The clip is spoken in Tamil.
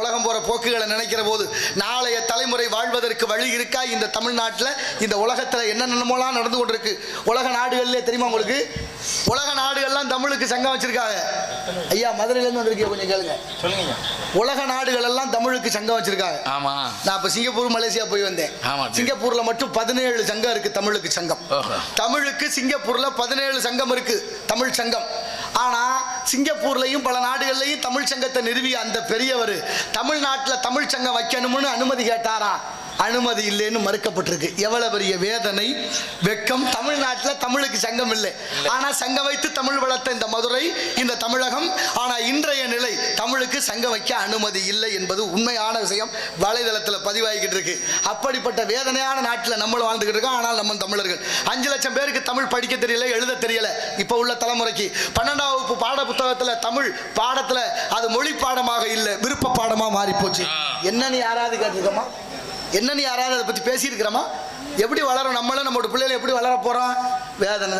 உலகம் போற போக்குகளை நினைக்கிற போது நாளைய தலைமுறை வாழ்வதற்கு வழி இருக்கா? இந்த தமிழ்நாட்டில் இந்த உலகத்தில் என்னென்னமோலாம் நடந்து கொண்டிருக்கு? உலக நாடுகள்லேயே தெரியுமா உங்களுக்கு? உலக நாடுகள்லாம் தமிழுக்கு சங்கம் வச்சிருக்காங்க. ஐயா மதுரையிலேருந்து வந்திருக்கீங்க கொஞ்சம் கேளுங்க. சொல்லுங்க உலக நாடுகள் எல்லாம் தமிழுக்கு சங்கம் வச்சிருக்காங்க. ஆமா. நான் இப்போ சிங்கப்பூர் மலேசியா போய் வந்தேன். ஆமா. சிங்கப்பூர்ல மட்டும் பதினேழு சங்கம் இருக்கு தமிழுக்கு சங்கம். தமிழுக்கு சிங்கப்பூர்ல பதினேழு சங்கம் இருக்கு தமிழ் சங்கம். ஆனா சிங்கப்பூர்லையும் பல நாடுகள்லையும் தமிழ் சங்கத்தை நிறுவிய அந்த பெரியவர் தமிழ்நாட்டில் தமிழ் சங்கம் வைக்கணும்னு அனுமதி கேட்டாரா? அனுமதி இல்லைன்னு மறுக்கப்பட்டிருக்கு. எவ்வளவு பெரிய வேதனை வெக்கம். தமிழ்நாட்டில் தமிழுக்கு சங்கம் இல்லை. ஆனால் சங்கம் வைத்து தமிழ் வளர்த்த இந்த மதுரை இந்த தமிழகம் ஆனால் இன்றைய நிலை தமிழுக்கு சங்கம் வைக்க அனுமதி இல்லை என்பது உண்மையான விஷயம். வலைதளத்தில் பதிவாகிக்கிட்டு இருக்கு. அப்படிப்பட்ட வேதனையான நாட்டில் நம்மளும் வாழ்ந்துகிட்டு இருக்கோம். ஆனால் நம்ம தமிழர்கள். அஞ்சு லட்சம் பேருக்கு தமிழ் படிக்க தெரியல எழுத தெரியல. இப்போ உள்ள தலைமுறைக்கு பன்னெண்டாம் வகுப்பு பாட புத்தகத்துல தமிழ் பாடத்துல அது மொழி பாடமாக இல்லை விருப்ப பாடமா மாறி போச்சு என்னன்னு யாராவது கேட்டிருக்கோமா என்னன்னு யாராவது அதை பத்தி பேசியிருக்கிறோமா எப்படி வளரும்? நம்மளும் நம்மளோட பிள்ளைகளை எப்படி வளர போறோம்? வேதனை தான்